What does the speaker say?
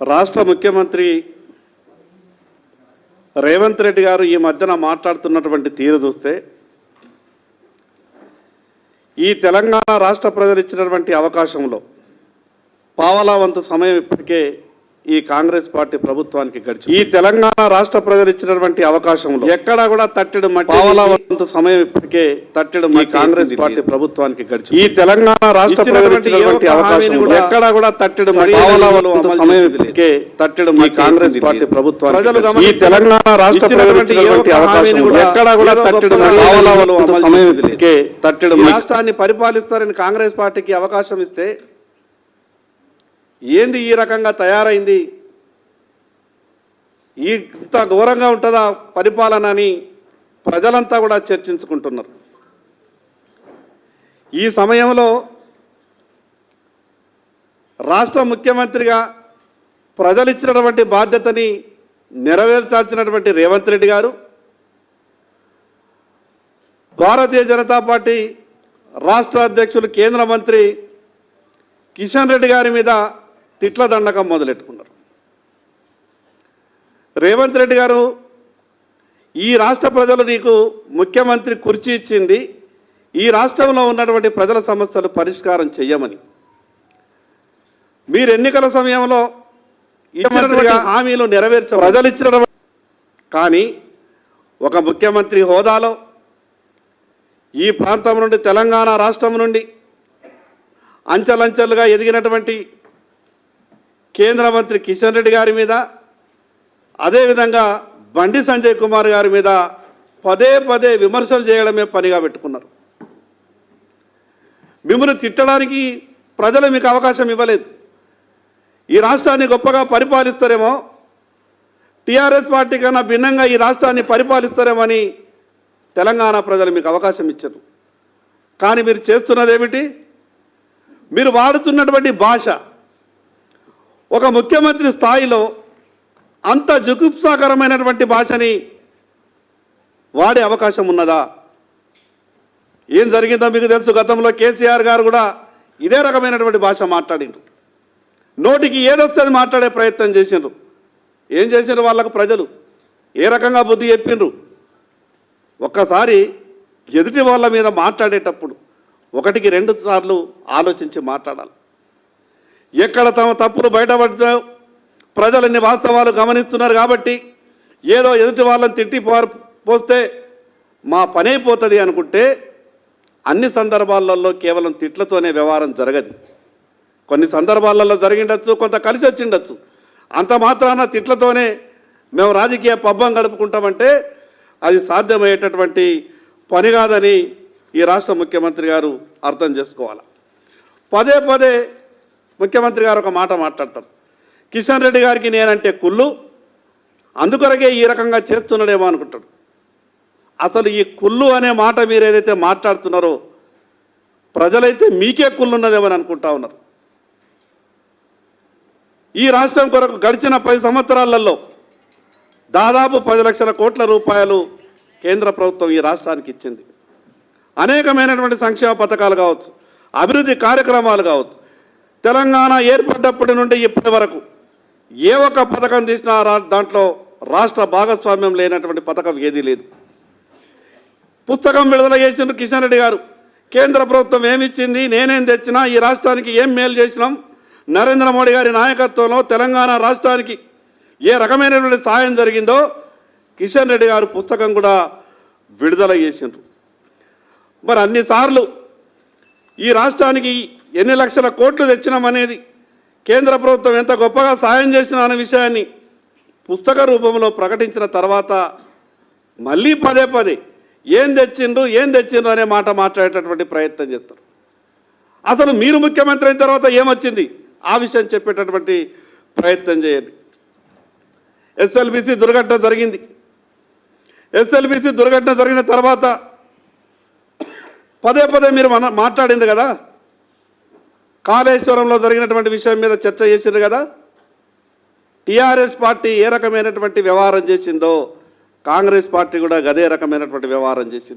రాష్ట్ర ముఖ్యమంత్రి రేవంత్ రెడ్డి గారు ఈ మధ్యన మాట్లాడుతున్నటువంటి తీరు చూస్తే ఈ తెలంగాణ రాష్ట్ర ప్రజలు ఇచ్చినటువంటి అవకాశంలో పావలా వంతు సమయం ఇప్పటికే ఈ కాంగ్రెస్ పార్టీ ప్రభుత్వానికి గడిచి ఈ తెలంగాణ రాష్ట్ర ప్రజలు ఇచ్చినటువంటి అవకాశంలో ఎక్కడా కూడా తట్టెడు మట్టి సమయం ఇప్పటికే తట్టెడు ఈ కాంగ్రెస్ పార్టీ ప్రభుత్వానికి గడిచి ఈ తెలంగాణ రాష్ట్ర ప్రజలు ఇచ్చినటువంటి అవకాశం ఎక్కడా కూడా తట్టెడు మట్టి సమయం ఇప్పటికే తట్టెడు ఈ కాంగ్రెస్ పార్టీ ప్రభుత్వానికి ఈ తెలంగాణ రాష్ట్ర ప్రజలు ఇచ్చినటువంటి అవకాశం ఎక్కడా కూడా తట్టెడు సమయం ఇప్పటికే తట్టెడు రాష్ట్రాన్ని పరిపాలిస్తారని కాంగ్రెస్ పార్టీకి అవకాశం ఇస్తే ఏంది ఈ రకంగా తయారైంది? ఈ ఇంత ఘోరంగా ఉంటుందా పరిపాలన అని ప్రజలంతా కూడా చర్చించుకుంటున్నారు. ఈ సమయంలో రాష్ట్ర ముఖ్యమంత్రిగా ప్రజలు ఇచ్చినటువంటి బాధ్యతని నెరవేర్చాల్సినటువంటి రేవంత్ రెడ్డి గారు భారతీయ జనతా పార్టీ రాష్ట్ర అధ్యక్షులు కేంద్ర మంత్రి కిషన్ రెడ్డి గారి మీద తిట్ల దండకం మొదలెట్టుకున్నారు. రేవంత్ రెడ్డి గారు ఈ రాష్ట్ర ప్రజలు నీకు ముఖ్యమంత్రి కుర్చీ ఇచ్చింది ఈ రాష్ట్రంలో ఉన్నటువంటి ప్రజల సమస్యలు పరిష్కారం చెయ్యమని. మీరు ఎన్నికల సమయంలో ఇచ్చినటువంటి హామీలు నెరవేర్చ ప్రజలు ఇచ్చిన కానీ ఒక ముఖ్యమంత్రి హోదాలో ఈ ప్రాంతం నుండి తెలంగాణ రాష్ట్రం నుండి అంచెలంచెలుగా ఎదిగినటువంటి కేంద్ర మంత్రి కిషన్ రెడ్డి గారి మీద అదేవిధంగా బండి సంజయ్ కుమార్ గారి మీద పదే పదే విమర్శలు చేయడమే పనిగా పెట్టుకున్నారు. మిమ్మల్ని తిట్టడానికి ప్రజలు మీకు అవకాశం ఇవ్వలేదు. ఈ రాష్ట్రాన్ని గొప్పగా పరిపాలిస్తారేమో టీఆర్ఎస్ పార్టీ కన్నా భిన్నంగా ఈ రాష్ట్రాన్ని పరిపాలిస్తారేమని తెలంగాణ ప్రజలు మీకు అవకాశం ఇచ్చారు. కానీ మీరు చేస్తున్నది ఏమిటి మీరు వాడుతున్నటువంటి భాష ఒక ముఖ్యమంత్రి స్థాయిలో అంత జుగుప్సాకరమైనటువంటి భాషని వాడే అవకాశం ఉన్నదా? ఏం జరిగిందో మీకు తెలుసు గతంలో కేసీఆర్ గారు కూడా ఇదే రకమైనటువంటి భాష మాట్లాడిండ్రు. నోటికి ఏదొస్తే అది మాట్లాడే ప్రయత్నం చేసిండ్రు. ఏం చేసిండ్రు వాళ్ళకు ప్రజలు? ఏ రకంగా బుద్ధి చెప్పిండ్రు ఒక్కసారి ఎదుటి వాళ్ళ మీద మాట్లాడేటప్పుడు ఒకటికి రెండు సార్లు ఆలోచించి మాట్లాడాలి. ఎక్కడ తమ తప్పులు బయటపడతా ప్రజలన్ని వాస్తవాలు గమనిస్తున్నారు కాబట్టి ఏదో ఎదుటి వాళ్ళని తిట్టి పోస్తే మా పని అయిపోతుంది అనుకుంటే అన్ని సందర్భాలలో కేవలం తిట్లతోనే వ్యవహారం జరగదు. కొన్ని సందర్భాలలో జరిగిండొచ్చు కొంత కలిసి వచ్చిండొచ్చు. అంత మాత్రాన తిట్లతోనే మేము రాజకీయ పబ్బం గడుపుకుంటామంటే అది సాధ్యమయ్యేటటువంటి పని కాదని ఈ రాష్ట్ర ముఖ్యమంత్రి గారు అర్థం చేసుకోవాలి. పదే పదే ముఖ్యమంత్రి గారు ఒక మాట మాట్లాడతారు. కిషన్ రెడ్డి గారికి నేనంటే కుళ్ళు అందుకొరకే ఈ రకంగా చేస్తున్నాడేమో అనుకుంటాడు. అసలు ఈ కుళ్ళు అనే మాట మీరు ఏదైతే మాట్లాడుతున్నారో ప్రజలైతే మీకే కుళ్ళున్నదేమని అనుకుంటా ఉన్నారు. ఈ రాష్ట్రం కొరకు గడిచిన పది సంవత్సరాలలో దాదాపు పది లక్షల కోట్ల రూపాయలు కేంద్ర ప్రభుత్వం ఈ రాష్ట్రానికి ఇచ్చింది. అనేకమైనటువంటి సంక్షేమ పథకాలు కావచ్చు అభివృద్ధి కార్యక్రమాలు కావచ్చు తెలంగాణ ఏర్పడ్డప్పటి నుండి ఇప్పటి వరకు ఏ ఒక్క పథకం తీసినా రా- దాంట్లో రాష్ట్ర భాగస్వామ్యం లేనటువంటి పథకం ఏదీ లేదు. పుస్తకం విడుదల చేసిన కిషన్ రెడ్డి గారు. కేంద్ర ప్రభుత్వం ఏమిచ్చింది నేనేం తెచ్చినా ఈ రాష్ట్రానికి ఏం మేలు చేసినాం? నరేంద్ర మోడీ గారి నాయకత్వంలో తెలంగాణ రాష్ట్రానికి ఏ రకమైనటువంటి సాయం జరిగిందో కిషన్ రెడ్డి గారు పుస్తకం కూడా విడుదల చేసిండ్రు. మరి అన్నిసార్లు ఈ రాష్ట్రానికి ఎన్ని లక్షల కోట్లు తెచ్చినామనేది కేంద్ర ప్రభుత్వం ఎంత గొప్పగా సాయం చేసిన అనే విషయాన్ని పుస్తక రూపంలో ప్రకటించిన తర్వాత మళ్ళీ పదే పదే ఏం తెచ్చిండ్రు ఏం తెచ్చిండ్రు అనే మాట మాట్లాడేటటువంటి ప్రయత్నం చేస్తారు. అసలు మీరు ముఖ్యమంత్రి అయిన తర్వాత ఏమొచ్చింది? ఆ విషయం చెప్పేటటువంటి ప్రయత్నం చేయండి. ఎస్ఎల్బిసి దుర్ఘటన జరిగింది. ఎస్ఎల్బిసి దుర్ఘటన జరిగిన తర్వాత పదే పదే మీరు మన మాట్లాడింది కదా? కాళేశ్వరంలో జరిగినటువంటి విషయం మీద చర్చ చేసిండ్రు కదా? టీఆర్ఎస్ పార్టీ ఏ రకమైనటువంటి వ్యవహారం చేసిందో కాంగ్రెస్ పార్టీ కూడా అదే రకమైనటువంటి వ్యవహారం చేసింది.